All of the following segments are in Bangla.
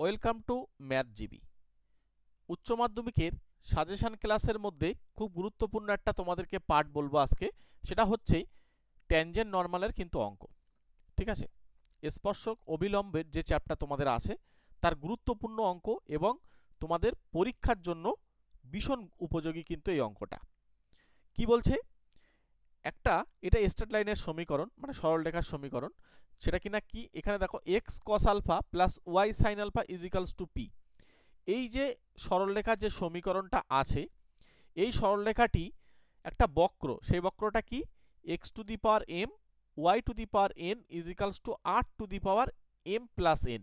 ওয়েলকাম টু ম্যাথ জিবি উচ্চ মাধ্যমিকের সাজেশান ক্লাসের মধ্যে খুব গুরুত্বপূর্ণ একটা তোমাদেরকে পার্ট বলব আজকে, সেটা হচ্ছে ট্যানজেন্ট নর্মালের কিন্তু অঙ্ক। ঠিক আছে? স্পর্শক অবিলম্বের যে চ্যাপ্টার তোমাদের আছে, তার গুরুত্বপূর্ণ অঙ্ক এবং তোমাদের পরীক্ষার জন্য ভীষণ উপযোগী কিন্তু এই অঙ্কটা। কি বলছে? একটা এটা স্ট্রেট লাইনের সমীকরণ মানে সরলরেখার সমীকরণ, সেটা কিনা কি? এখানে দেখো x cos alpha plus y sine alpha is equals to p এই যে সরলরেখার যে সমীকরণটা আছে, এই সরলরেখাটি একটা বক্র, সেই বক্রটা কি? X to the power m y to the power n is equals to r to the power m plus n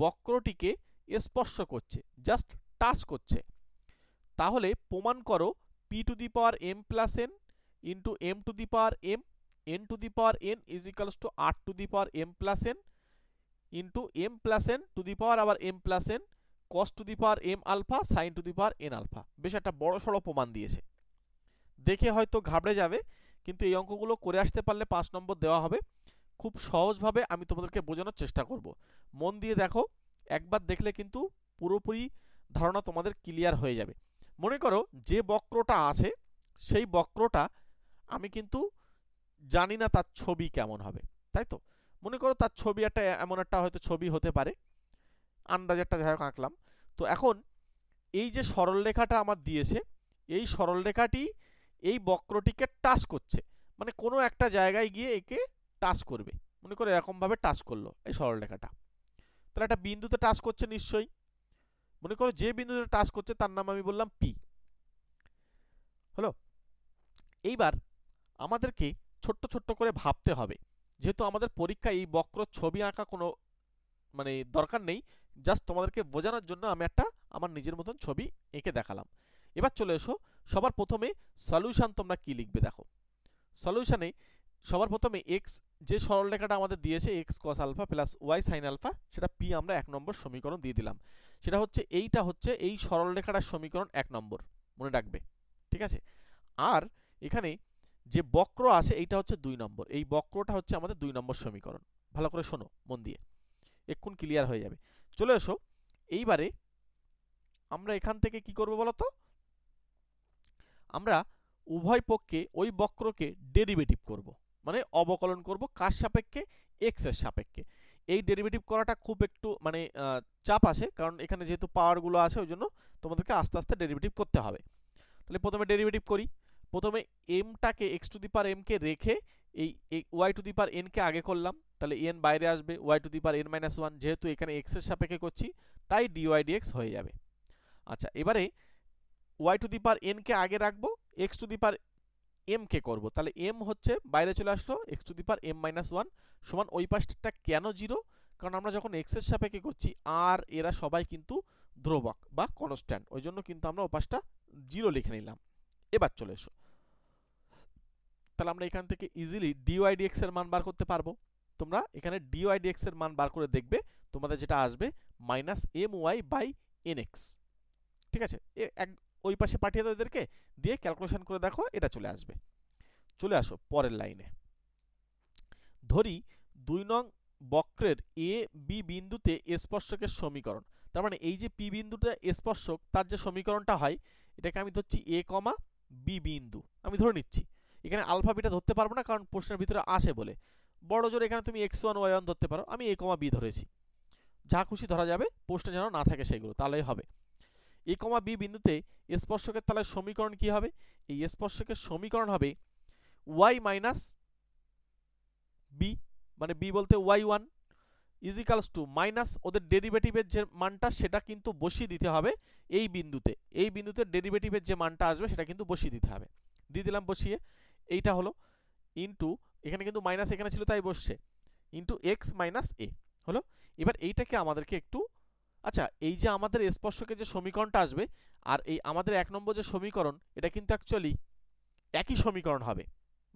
বক্রটিকে স্পর্শ করছে জাস্ট টাচ করছে। তাহলে প্রমাণ করো p to the power m plus n into m to the power m n to the power n is equals to r to the power m plus n into m plus n to the power আবার m plus n cos to the power m alpha sine to the power n alpha বেশ একটা বড় সড়ো প্রমাণ দিয়েছে। দেখে হয়তো ঘাবড়ে যাবে, কিন্তু এই অঙ্কগুলো করে আসতে পারলে পাঁচ নম্বর দেওয়া হবে। খুব সহজভাবে আমি তোমাদেরকে বোঝানোর চেষ্টা করব। মন দিয়ে দেখো, একবার দেখলে কিন্তু পুরোপুরি ধারণা তোমাদের ক্লিয়ার হয়ে যাবে। মনে করো যে বক্রটা আছে, সেই বক্রটা আমি কিন্তু জানি না তার ছবি কেমন হবে, তাই তো? মনে করো তার ছবি একটা এমন একটা হয়তো ছবি হতে পারে, আন্দাজ একটা যাই হোক আঁকলাম। তো এখন এই যে সরলরেখাটা আমার দিয়েছে, এই সরলরেখাটি এই বক্রটিকে টাচ করছে মানে কোনো একটা জায়গায় গিয়ে একে টাচ করবে, মনে করো এরকমভাবে টাচ করল এই সরলরেখাটা। তাহলে একটা বিন্দুতে টাচ করছে নিশ্চয়ই। মনে করো যে বিন্দুতে টাচ করছে তার নাম আমি বললাম পি হলো? এইবার আমাদেরকে ছোট্ট ছোট্ট করে ভাবতে হবে। যেহেতু আমাদের পরীক্ষায় এই বক্র ছবি আঁকা কোনো মানে দরকার নেই জাস্ট তোমাদেরকে বোঝানোর জন্য আমি একটা আমার নিজের মতন ছবি এঁকে দেখালাম। এবার চলে এসো, সবার প্রথমে সলিউশন তোমরা কি লিখবে দেখো। সলিউশানে সবার প্রথমে এক্স যে সরলরেখাটা আমাদের দিয়েছে x cos alpha plus y sine alpha সেটা পি আমরা এক নম্বর সমীকরণ দিয়ে দিলাম। সেটা হচ্ছে, এইটা হচ্ছে এই সরলরেখাটার সমীকরণ এক নম্বর, মনে রাখবে, ঠিক আছে? আর এখানে যে বক্র আছে, এইটা হচ্ছে দুই নম্বর। এই বক্রটা হচ্ছে আমাদের দুই নম্বর সমীকরণ। ভালো করে শোনো, মন দিয়ে। এক্ষুন ক্লিয়ার হয়ে যাবে। চলে এসো, এইবারে আমরা এখান থেকে কি করব বলতো? আমরা উভয় পক্ষে ওই বক্রকে ডেরিভেটিভ করব। মানে অবকলন করব কার সাপেক্ষে? এক্সের সাপেক্ষে। এই ডেরিভেটিভ করাটা খুব একটু মানে চাপ আছে, কারণ এখানে যেহেতু পাওয়ারগুলো আছে, ওই জন্য তোমাদেরকে আস্তে আস্তে ডেরিভেটিভ করতে হবে। তাহলে প্রথমে ডেরিভেটিভ করি। প্রথমে এমটাকে এক্স টু দি পার এমকে রেখে এই ওয়াই টু দি পার এনকে আগে করলাম, তাহলে এন বাইরে আসবে y to the power n minus one যেহেতু এখানে এক্সের সাপেক্ষে করছি, তাই ডিওয়াই ডিএক্স হয়ে যাবে। আচ্ছা এবারে ওয়াই টু দি পার এনকে আগে রাখব এক্স টু দি পার এমকে করব, তাহলে এম হচ্ছে বাইরে চলে আসলো x to the power m minus one সমান ওই পাশটা কেন জিরো কারণ আমরা যখন এক্সের সাপেক্ষে করছি আর এরা সবাই কিন্তু ধ্রুবক বা কনস্ট্যান্ট ওই জন্য কিন্তু আমরা ও পাশটা জিরো লিখে নিলাম। এবার চলে এসো। তাহলে আমরা এখান থেকে ইজিলি ডিওয়াইডিএক্স এর মান বার করতে পারব। তোমরা এখানে ডিওয়াইডিএক্স এর মান বার করে দেখবে, তোমাদের যেটা আসবে minus m y by n x ঠিক আছে? এক, ওই পাশে পাঠিয়ে দাও এদেরকে, দিয়ে ক্যালকুলেশন করে দেখো এটা চলে আসবে। চলে আসো পরের লাইনে ধরি দুই নং বক্রের এ বি বিন্দুতে স্পর্শকের সমীকরণ। তার মানে এই যে পি বিন্দুটা স্পর্শক, তার যে সমীকরণটা হয়, এটাকে আমি ধরছি এ কমা বি বিন্দু। আমি ধরে নিচ্ছি। এখানে আলফা বিটা ধরতে পারব না, কারণ প্রশ্নের ভিতরে আসে বলে। বড় জোর এখানে তুমি এক্স ওয়ান, ওয়াই ওয়ান ধরতে পারো। আমি এ কমা বি ধরেছি। যা খুশি ধরা যাবে, প্রশ্নে যেন না থাকে সেগুলো, তাহলেই হবে। এ কমা বি বিন্দুতে স্পর্শকের তাহলে সমীকরণ কি হবে? এই স্পর্শকের সমীকরণ হবে ওয়াই মাইনাস বি মানে বি বলতে y one is equals to minus ওদের ডেরিভেটিভের যে মানটা, সেটা কিন্তু বসিয়ে দিতে হবে এই বিন্দুতে। এই বিন্দুতে ডেরিভেটিভের যে মানটা আসবে, সেটা কিন্তু বসিয়ে দিতে হবে। দিয়ে দিলাম বসিয়ে। এইটা হলো ইন্টু এখানে কিন্তু মাইনাস এখানে ছিল, তাই বসছে। ইন্টু এক্স মাইনাস এ হলো? এবার এইটাকে আমাদেরকে একটু আচ্ছা এই যে আমাদের স্পর্শকের যে সমীকরণটা আসবে, আর এই আমাদের এক নম্বর যে সমীকরণ, এটা কিন্তু অ্যাকচুয়ালি একই সমীকরণ হবে।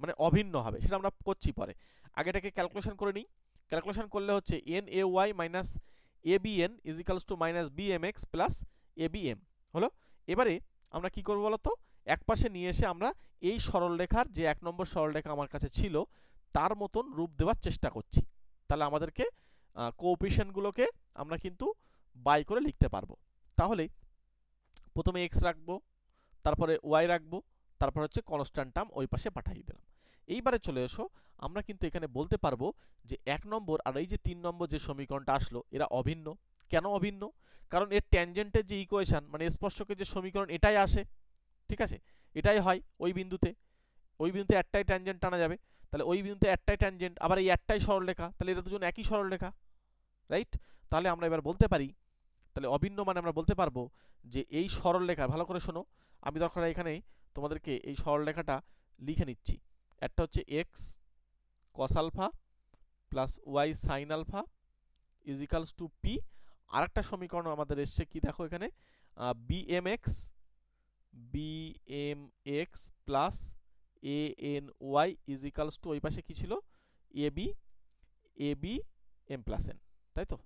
মানে অভিন্ন হবে, সেটা আমরা করছি পরে। আগে এটাকে ক্যালকুলেশন করে নিই। ক্যালকুলেশন করলে হচ্ছে n a y minus a b n is equals to minus b m x plus a b m হলো? এবারে আমরা কি করব বলতো? এক পাশে নিয়ে এসে আমরা এই সরলরেখার যে এক নম্বর সরলরেখা আমার কাছে ছিল, তার মতন রূপ দেওয়ার চেষ্টা করছি। তাহলে আমাদেরকে কোঅপিশনগুলোকে আমরা কিন্তু বাই করে লিখতে পারব। তাহলে প্রথমে এক্স রাখব, তারপরে ওয়াই রাখব, তারপর হচ্ছে কনস্ট্যান্ট টার্ম ওই পাশে পাঠিয়ে দিলাম। এইবারে চলে এসো, আমরা কিন্তু এখানে বলতে পারব যে এক নম্বর আর এই যে তিন নম্বর যে সমীকরণটা আসলো, এরা অভিন্ন। কেন অভিন্ন? কারণ এর ট্যানজেন্টের যে ইকুয়েশন মানে স্পর্শকের যে সমীকরণ, এটাই আসে। ঠিক আছে? এটাই হয় ওই বিন্দুতে। ওই বিন্দুতে একটাই ট্যানজেন্ট টানা যাবে। তাহলে ওই বিন্দুতে একটাই ট্যানজেন্ট আবার এই একটাই সরলরেখা, তাহলে এরা দুজন একই সরলরেখা। রাইট তাহলে আমরা এবার বলতে পারি, তাহলে অভিন্ন মানে আমরা বলতে পারব যে এই সরলরেখা, ভালো করে শোনো। আমি দরকার এখানে তোমাদেরকে এই সরলরেখাটা লিখে নিচ্ছি। একটা হচ্ছে x cos alpha plus y sine alpha is equals to p আর একটা সমীকরণ আমাদের এসছে কি দেখো এখানে? B m x b m x plus a n y is equals to ওই পাশে কী ছিল? A b a b m plus n তাই তো?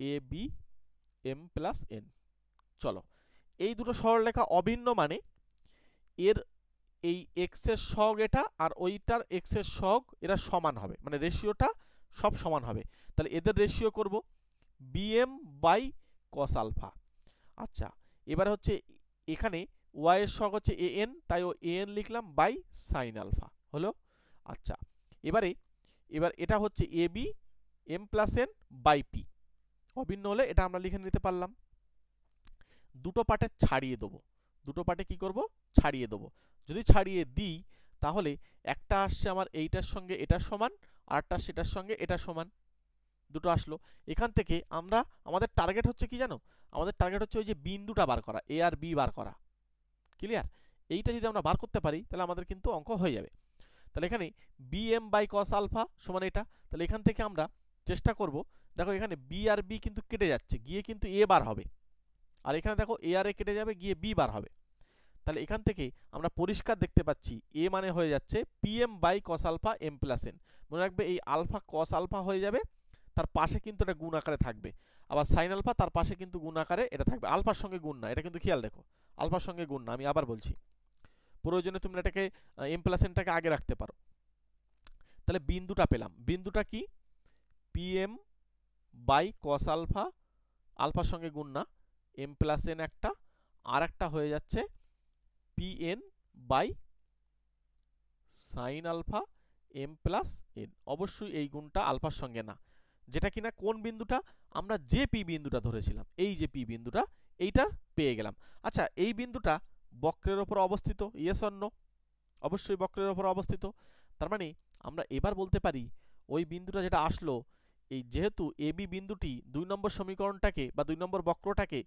A b m plus n চলো, এই দুটো সরলরেখা অভিন্ন মানে এর এই এক্সের সহগ এটা আর ওইটার এক্সের সহগ এরা সমান হবে। মানে রেশিওটা সব সমান হবে। তাহলে এদের রেশিও করব বিএম বাই কস আলফা আচ্ছা এবারে হচ্ছে এখানে ওয়াই এর সহগ হচ্ছে এ এন তাই ও এ এন লিখলাম বাই সাইন আলফা হলো? আচ্ছা এবারে, এবার এটা হচ্ছে a b m plus n by p অভিন্ন হলে এটা আমরা লিখে নিতে পারলাম। দুটো পার্টে ছাড়িয়ে দেবো। দুটো পার্টে কি করব? ছাড়িয়ে দেবো। যদি ছাড়িয়ে দিই, তাহলে একটা আসছে আমার এইটার সঙ্গে এটার সমান, আর একটা সেটার সঙ্গে এটার সমান। দুটো আসলো। এখান থেকে আমরা, আমাদের টার্গেট হচ্ছে কি জানো? আমাদের টার্গেট হচ্ছে ওই যে বিন্দুটা বার করা এ আর বি বার করা। ক্লিয়ার এইটা যদি আমরা বার করতে পারি, তাহলে আমাদের কিন্তু অঙ্ক হয়ে যাবে। তাহলে এখানে b m by cos alpha সমান এটা। তাহলে এখান থেকে আমরা চেষ্টা করব, দেখো এখানে বি আর বি কিন্তু কেটে যাচ্ছে, গিয়ে কিন্তু এ বার হবে। আর এখানে দেখো এ আর এ কেটে যাবে, গিয়ে বি বার হবে। তাহলে এখান থেকে আমরা পরিষ্কার দেখতে পাচ্ছি এ মানে হয়ে যাচ্ছে p m by cos alpha m plus n মনে রাখবে এই আলফা কস আলফা হয়ে যাবে, তার পাশে কিন্তু এটা গুণ আকারে থাকবে। আবার সাইন আলফা তার পাশে কিন্তু গুণ আকারে এটা থাকবে। আলফার সঙ্গে গুণ না, এটা কিন্তু খেয়াল দেখো আলফার সঙ্গে গুণ না, আমি আবার বলছি। প্রয়োজনে তুমি এটাকে এম প্লাস এনটাকে আগে রাখতে পারো। তাহলে বিন্দুটা পেলাম। বিন্দুটা কি? P m by cos alpha আলফার সঙ্গে গুণ না এম প্লাস এন একটা আর একটা হয়ে যাচ্ছে p n by sine alpha m plus n অবশ্যই এই গুণটা আলফার সঙ্গে না। যেটা কিনা কোন বিন্দুটা? আমরা যে পি বিন্দুটা ধরেছিলাম, এই যে পি বিন্দুটা, এইটার পেয়ে গেলাম। আচ্ছা এই বিন্দুটা বক্রের ওপর অবস্থিত ইয়েস অন্য অবশ্যই বক্রের ওপর অবস্থিত। তার মানে আমরা এবার বলতে পারি, ওই বিন্দুটা যেটা আসলো, এই যেহেতু এ বি বিন্দুটি দুই নম্বর সমীকরণটাকে বা দুই নম্বর বক্রটাকে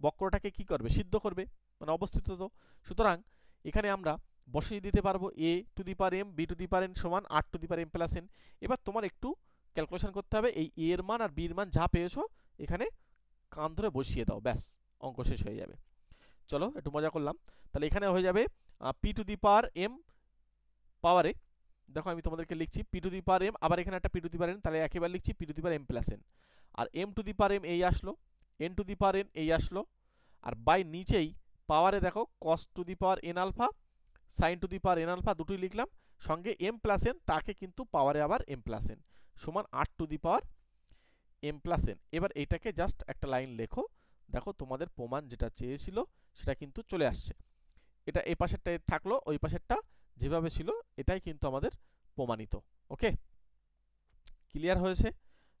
বক্রটাকে কি করবে? সিদ্ধ করবে মানে অবস্থিত তো। সুতরাং এখানে আমরা বসিয়ে দিতে পারব A to the power M B to the power N সমান আর to the power M plus N এবার তোমার একটু ক্যালকুলেশন করতে হবে, এই এ এর মান আর বি এর মান যা পেয়েছ, এখানে কান ধরে বসিয়ে দাও, ব্যাস, অঙ্ক শেষ হয়ে যাবে। চলো, একটু মজা করলাম। তাহলে এখানে হয়ে যাবে P to the power M পাওয়ারে দেখো আমি তোমাদেরকে লিখছি P to the power M আবার এখানে একটা P to the power N তাহলে একেবারে লিখছি P to the power M plus N R M to the power M এই আসলো N to the power N এই আসলো। আর বাই নিচেই পাওয়ারে দেখো cos to the power N alpha sine to the power N alpha দুটোই লিখলাম। সঙ্গে এম প্লাস এন তাকে কিন্তু পাওয়ারে আবার এম প্লাস এন সমান আট to the power M plus N এবার এইটাকে জাস্ট একটা লাইন লেখো। দেখো তোমাদের প্রমাণ যেটা চেয়েছিল, সেটা কিন্তু চলে আসছে। এটা এই পাশেরটা থাকল, ওই পাশেরটা যেভাবে ছিল, এটাই কিন্তু আমাদের প্রমাণিত। ওকে ক্লিয়ার হয়েছে?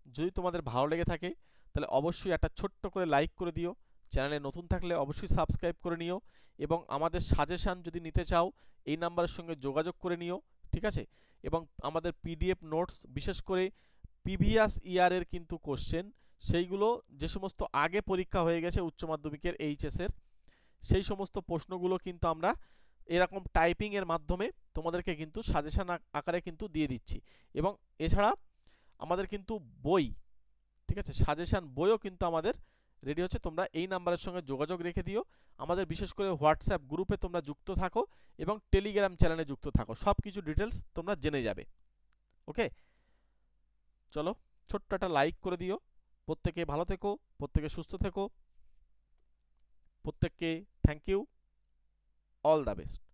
যদি তোমাদের ভালো লেগে থাকে তাহলে অবশ্যই একটা ছোট্ট করে লাইক করে দিও। চ্যানেলে নতুন থাকলে অবশ্যই সাবস্ক্রাইব করে নিও এবং আমাদের সাজেশান যদি নিতে চাও, এই নাম্বারের সঙ্গে যোগাযোগ করে নিও, ঠিক আছে? এবং আমাদের পিডিএফ নোটস বিশেষ করে প্রিভিয়াস ইয়ারের কিন্তু কোশ্চেন সেইগুলো যে সমস্ত আগে পরীক্ষা হয়ে গেছে উচ্চ মাধ্যমিকের এইচএসের সেই সমস্ত প্রশ্নগুলো কিন্তু আমরা এরকম টাইপিংয়ের মাধ্যমে তোমাদেরকে কিন্তু সাজেশান আকারে কিন্তু দিয়ে দিচ্ছি। এবং এছাড়া আমাদের কিন্তু বই ঠিক আছে? সাজেশান বইও কিন্তু আমাদের রেডি হচ্ছে। তোমরা এই নাম্বারের সঙ্গে যোগাযোগ রেখে দিও। আমাদের বিশেষ করে হোয়াটসঅ্যাপ গ্রুপে তোমরা যুক্ত থাকো এবং টেলিগ্রাম চ্যানেলে যুক্ত থাকো। সব কিছু ডিটেলস তোমরা জেনে যাবে। ওকে চলো, ছোট্ট একটা লাইক করে দিও। প্রত্যেকে ভালো থেকো, প্রত্যেকে সুস্থ থেকো। প্রত্যেককে thank you all the best